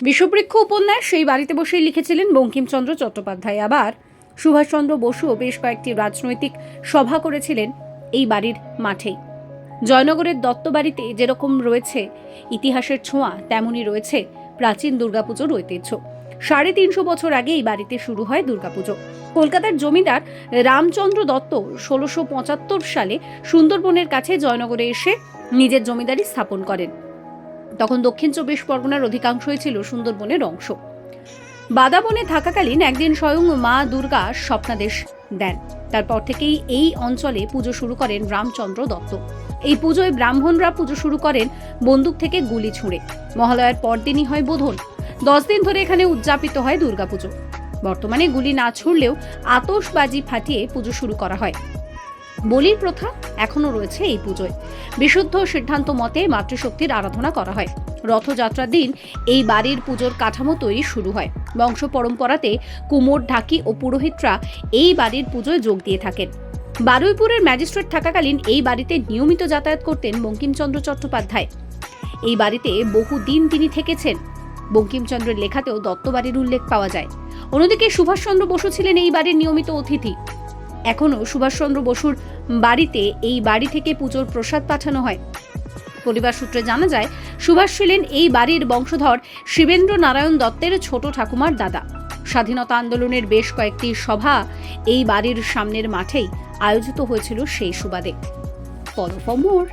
বিশ্ববৃক্ষ উপন্যাস সেই বাড়িতে বসেই লিখেছিলেন বঙ্কিমচন্দ্র চট্টোপাধ্যায়। আবার সুভাষচন্দ্র বসুও বেশ কয়েকটি রাজনৈতিক সভা করেছিলেন এই বাড়ির মাঠেই। জয়নগরের দত্তবাড়িতে যেরকম রয়েছে ইতিহাসের ছোঁয়া, তেমনই রয়েছে প্রাচীন দুর্গাপুজোর ঐতিহ্য। সাড়ে তিনশো বছর আগে এই বাড়িতে শুরু হয় দুর্গাপুজো। কলকাতার জমিদার রামচন্দ্র দত্ত ষোলোশো পঁচাত্তর সালে সুন্দরবনের কাছে জয়নগরে এসে নিজের জমিদারি স্থাপন করেন। তখন দক্ষিণ চব্বিশ পরগনার অধিকাংশই ছিল সুন্দরবনের অংশ। বাদাবনে থাকাকালীন একদিন স্বয়ং মা দুর্গা স্বপ্নাদেশ দেন। তারপর থেকেই এই অঞ্চলে পুজো শুরু করেন রামচন্দ্র দত্ত। এই পুজোয় ব্রাহ্মণরা পুজো শুরু করেন বন্দুক থেকে গুলি ছুঁড়ে। মহালয়ার পরদিনই হয় বোধন। দশ দিন ধরে এখানে উদযাপিত হয় দুর্গাপুজো। বর্তমানে গুলি না ছুড়লেও আতশবাজি ফাটিয়ে পুজো শুরু করা হয়। বলির প্রথা এখনও রয়েছে এই পুজোয়। বিশুদ্ধ সিদ্ধান্ত মতে মাতৃশক্তির আরাধনা করা হয়। রথযাত্রার দিন এই বাড়ির পুজোর কাঠামো তৈরি শুরু হয়। বংশ পরম্পরাতে কুমোর, ঢাকি ও পুরোহিতরা এই বাড়ির পুজোয় যোগ দিয়ে থাকেন। বারুইপুরের ম্যাজিস্ট্রেট থাকাকালীন এই বাড়িতে নিয়মিত যাতায়াত করতেন বঙ্কিমচন্দ্র চট্টোপাধ্যায়। এই বাড়িতে বহু দিন তিনি থেকেছেন। বঙ্কিমচন্দ্রের লেখাতেও দত্তবাড়ির উল্লেখ পাওয়া যায়। অন্যদিকে সুভাষচন্দ্র বসু ছিলেন এই বাড়ির নিয়মিত অতিথি। এখনও সুভাষচন্দ্র বসুর বাড়িতে এই বাড়ি থেকে পুজোর প্রসাদ পাঠানো হয়। পরিবার সূত্রে জানা যায়, সুভাষ ছিলেন এই বাড়ির বংশধর শিবেন্দ্র নারায়ণ দত্তের ছোট ঠাকুমার দাদা। স্বাধীনতা আন্দোলনের বেশ কয়েকটি সভা এই বাড়ির সামনের মাঠেই আয়োজিত হয়েছিল সেই সুবাদে। Follow for more